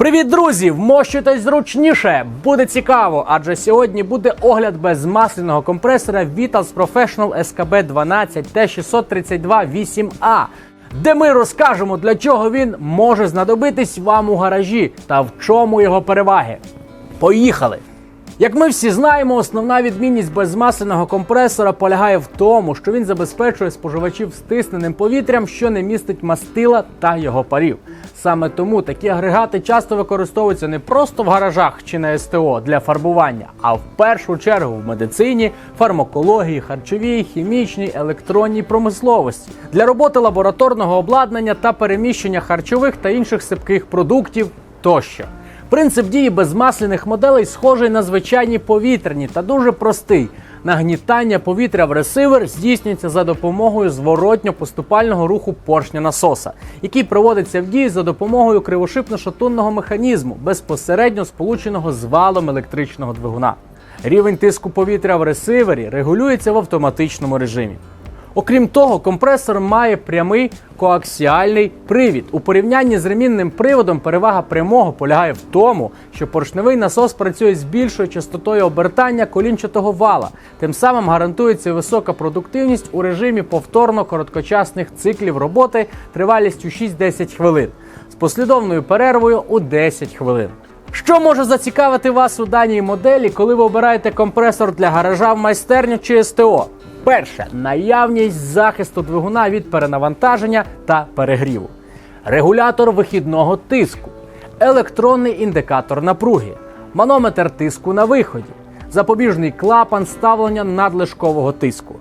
Привіт, друзі! Вмощуйтесь зручніше. Буде цікаво, адже сьогодні буде огляд без масляного компресора Vitals Professional SKB 12 T632 8A, де ми розкажемо, для чого він може знадобитись вам у гаражі та в чому його переваги. Поїхали! Як ми всі знаємо, основна відмінність безмасляного компресора полягає в тому, що він забезпечує споживачів стисненим повітрям, що не містить мастила та його парів. Саме тому такі агрегати часто використовуються не просто в гаражах чи на СТО для фарбування, а в першу чергу в медицині, фармакології, харчовій, хімічній, електронній промисловості для роботи лабораторного обладнання та переміщення харчових та інших сипких продуктів тощо. Принцип дії безмасляних моделей схожий на звичайні повітряні та дуже простий. Нагнітання повітря в ресивер здійснюється за допомогою зворотньо-поступального руху поршня насоса, який проводиться в дії за допомогою кривошипно-шатунного механізму, безпосередньо сполученого з валом електричного двигуна. Рівень тиску повітря в ресивері регулюється в автоматичному режимі. Окрім того, компресор має прямий коаксіальний привід. У порівнянні з ремінним приводом перевага прямого полягає в тому, що поршневий насос працює з більшою частотою обертання колінчатого вала. Тим самим гарантується висока продуктивність у режимі повторно короткочасних циклів роботи тривалістю 6-10 хвилин з послідовною перервою у 10 хвилин. Що може зацікавити вас у даній моделі, коли ви обираєте компресор для гаража в майстерню чи СТО? Перше наявність захисту двигуна від перенавантаження та перегріву, регулятор вихідного тиску, електронний індикатор напруги, манометр тиску на виході, запобіжний клапан ставлення надлишкового тиску,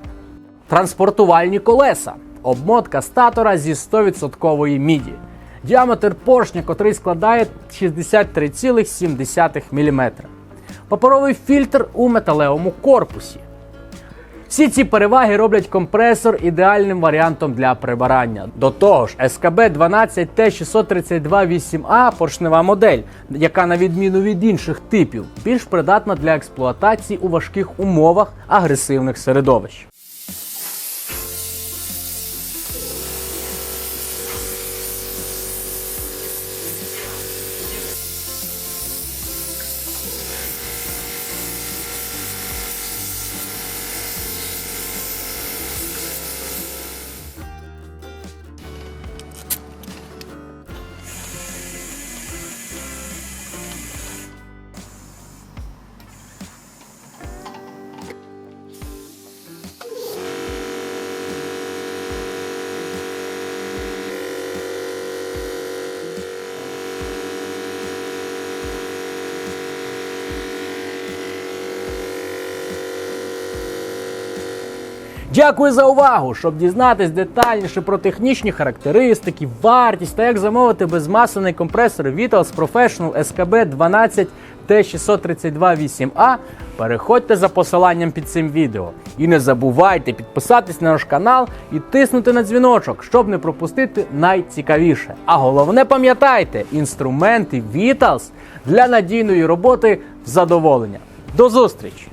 транспортувальні колеса, обмотка статора зі 100% міді, діаметр поршня, котрий складає 63,7 мм, паперовий фільтр у металевому корпусі. Всі ці переваги роблять компресор ідеальним варіантом для прибирання. До того ж, SKB 12 t 632 8 a поршнева модель, яка на відміну від інших типів, більш придатна для експлуатації у важких умовах агресивних середовищ. Дякую за увагу! Щоб дізнатись детальніше про технічні характеристики, вартість та як замовити безмасляний компресор Vitals Professional SKB 12 T632 8A, переходьте за посиланням під цим відео. І не забувайте підписатись на наш канал і тиснути на дзвіночок, щоб не пропустити найцікавіше. А головне пам'ятайте, інструменти Vitals для надійної роботи в задоволення. До зустрічі!